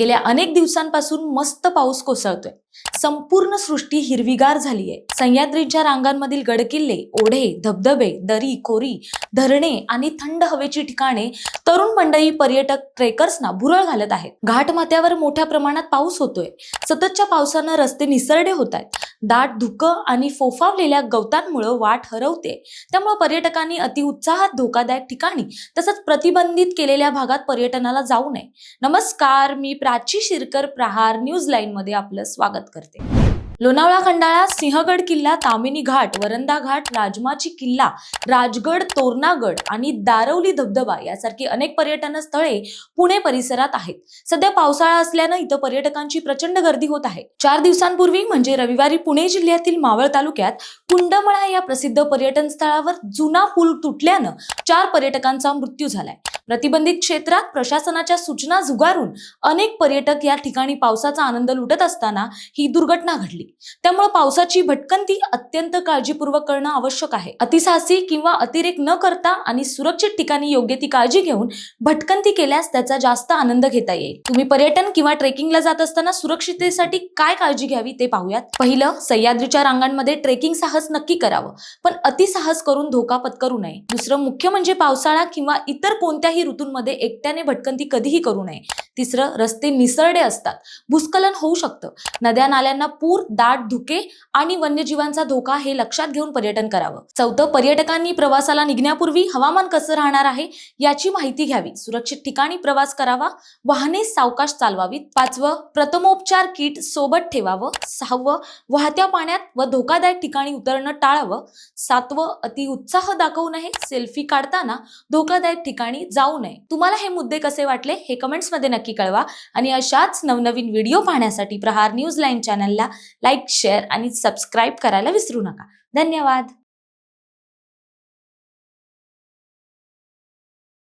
गेल्या अनेक दिवसांपासून मस्त पाऊस कोसळतोय. संपूर्ण सृष्टी हिरवीगार झालीय. सह्याद्रीच्या रांगांमधील गडकिल्ले ओढे धबधबे दरी खोरी धरणे आणि थंड हवेची ठिकाणे तरुण मंडळी पर्यटक ट्रेकर्सना भुरळ घालत आहेत. घाटमाथ्यावर मोठ्या प्रमाणात पाऊस होतोय. सततच्या पावसानं रस्ते निसरडे होत आहेत. दाट धुकं आणि फोफावलेल्या गवतांमुळे वाट हरवते. त्यामुळे पर्यटकांनी अतिउत्साहात धोकादायक ठिकाणी तसंच प्रतिबंधित केलेल्या भागात पर्यटनाला जाऊ नये. नमस्कार मी प्राची शिरकर प्रहार न्यूज लाईन मध्ये आपलं स्वागत. करते. लोणावळा खंडाळा सिंहगड किल्ला तामिनी घाट वरंदा घाट राजमाची किल्ला राजगड तोरणागड आणि दारवली धबधबा यासारखी अनेक पर्यटन स्थळे पुणे परिसरात आहेत. सध्या पावसाळा असल्यानं इथं पर्यटकांची प्रचंड गर्दी होत आहे. चार दिवसांपूर्वी म्हणजे रविवारी पुणे जिल्ह्यातील मावळ तालुक्यात कुंडमळा या प्रसिद्ध पर्यटन स्थळावर जुना पूल तुटल्यानं चार पर्यटकांचा मृत्यू झालाय. प्रतिबंधित क्षेत्रात प्रशासनाच्या सूचना झुगारून अनेक पर्यटक या ठिकाणी पावसाचा आनंद लुटत असताना ही दुर्घटना घडली. त्यामुळे पावसाची भटकंती अत्यंत काळजीपूर्वक करणं आवश्यक आहे. अतिसाहसी किंवा अतिरेक न करता आणि सुरक्षित ठिकाणी योग्य ती काळजी घेऊन भटकंती केल्यास त्याचा जास्त आनंद घेता येईल. तुम्ही पर्यटन किंवा ट्रेकिंगला जात असताना सुरक्षिततेसाठी काय काळजी घ्यावी ते पाहूयात. पहिलं सह्याद्रीच्या रांगांमध्ये ट्रेकिंग साहस नक्की करावं. पण अतिसाहस करून धोका पत्करू नये. दुसरं मुख्य म्हणजे पावसाळा किंवा इतर कोणत्या कोणत्याही ऋतूंमध्ये एकट्याने भटकंती कधीही करू नये. तिसरं रस्ते निसरडे असतात. भूस्खलन होऊ शकतं. नद्या नाल्यांना पूर दाट धुके आणि वन्यजीवांचा धोका हे लक्षात घेऊन पर्यटन करावं. चौथं पर्यटकांनी प्रवासाला निघण्यापूर्वी हवामान कसं राहणार आहे याची माहिती घ्यावी. सुरक्षित ठिकाणी प्रवास करावा. वाहने सावकाश चालवावीत. पाचवं प्रथमोपचार किट सोबत ठेवावं. सहावं वाहत्या पाण्यात व धोकादायक ठिकाणी उतरणं टाळावं. सातवं अति उत्साह दाखवू नये. सेल्फी काढताना धोकादायक ठिकाणी जाऊ नये. तुम्हाला हे मुद्दे कसे वाटले हे कमेंट्समध्ये नक्की कळवा. आणि अशाच नवनवीन व्हिडिओ पाहण्यासाठी प्रहार न्यूज लाईन चॅनलला लाईक शेअर आणि सबस्क्राईब करायला विसरू नका. धन्यवाद.